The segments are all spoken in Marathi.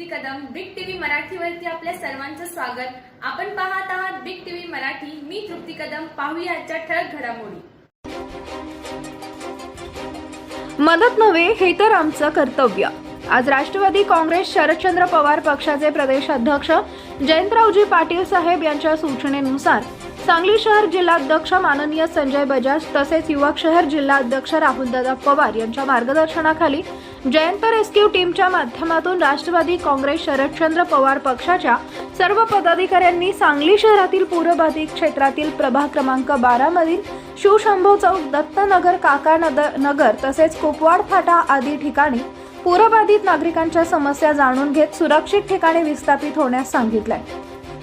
वृक्ती कदम बिग टीव्ही मराठीवरती आपल्या सर्वांचं स्वागत. आपण पाहत आहात बिग टीव्ही मराठी. मी तृप्ती कदम. पाहूया आजच्या ठळक घडामोडी. मदत नव्हे हे तर आमचं कर्तव्य. आज राष्ट्रवादी काँग्रेस शरदचंद्र पवार पक्षाचे प्रदेश अध्यक्ष जयंतरावजी पाटील साहेब यांच्या सूचनेनुसार सांगली शहर जिल्हाध्यक्ष माननीय संजय बजाज तसेच युवक शहर जिल्हाध्यक्ष राहुलदादा पवार यांच्या मार्गदर्शनाखाली जयंत रेस्क्यू टीमच्या माध्यमातून राष्ट्रवादी काँग्रेस शरदचंद्र पवार पक्षाच्या सर्व पदाधिकाऱ्यांनी सांगली शहरातील पूरबाधित क्षेत्रातील प्रभाग क्रमांक बारा मधील चौक दत्तनगर काका नगर तसेच कुपवाड फाटा आदी ठिकाणी पूरबाधित नागरिकांच्या समस्या जाणून घेत सुरक्षित ठिकाणी विस्थापित होण्यास सांगितलंय.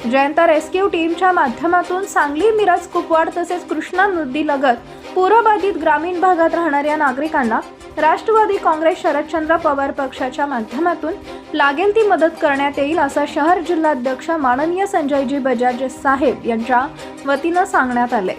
जयंत रेस्क्यू टीमच्या माध्यमातून सांगली मिरज कुपवाड तसेच कृष्णा नदीलगत पूरबाधित ग्रामीण भागात राहणाऱ्या नागरिकांना राष्ट्रवादी काँग्रेस शरदचंद्र पवार पक्षाच्या माध्यमातून लागेल ती मदत करण्यात येईल असं शहर जिल्हाध्यक्ष माननीय संजयजी बजाज साहेब यांच्या वतीनं सांगण्यात आले.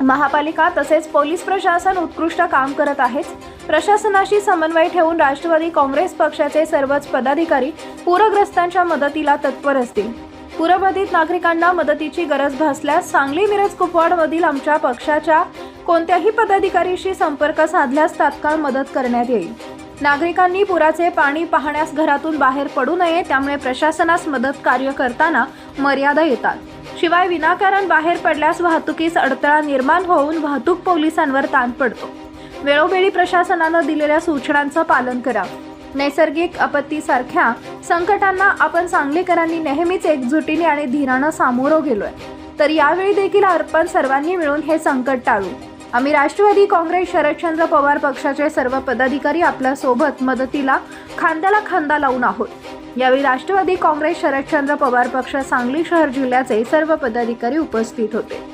महापालिका तसेच पोलीस प्रशासन उत्कृष्ट काम करत आहेच. प्रशासनाशी समन्वय ठेवून राष्ट्रवादी काँग्रेस पक्षाचे सर्वच पदाधिकारी पूरग्रस्तांच्या मदतीला तत्पर असतील. पूरबाधित नागरिकांना मदतीची गरज भासल्यास सांगली मिरज कुपवाडमधील आमच्या पक्षाच्या कोणत्याही पदाधिकारीशी संपर्क साधल्यास तात्काळ मदत करण्यात येईल. नागरिकांनी पुराचे पाणी पाहण्यास घरातून बाहेर पडू नये त्यामुळे प्रशासनास मदत कार्य करताना मर्यादा येतात. शिवाय विनाकारण बाहेर पडल्यास वाहतुकीस अडथळा निर्माण होऊन वाहतूक पोलिसांवर ताण पडतो. वेळोवेळी प्रशासनानं दिलेल्या सूचनांचं पालन करावं नैसर्गिक आपत्तीसारख्या संकटांना आपण सांगलीकरांनी नेहमीच एकजुटीने आणि धीरानं सामोरं गेलोय. तर यावेळी देखील आपण सर्वांनी मिळून हे संकट टाळू. आम्ही राष्ट्रवादी काँग्रेस शरदचंद्र पवार पक्षाचे सर्व पदाधिकारी आपल्यासोबत मदतीला खांद्याला खांदा लावून आहोत. यावेळी राष्ट्रवादी काँग्रेस शरदचंद्र पवार पक्ष सांगली शहर जिल्ह्याचे सर्व पदाधिकारी उपस्थित होते.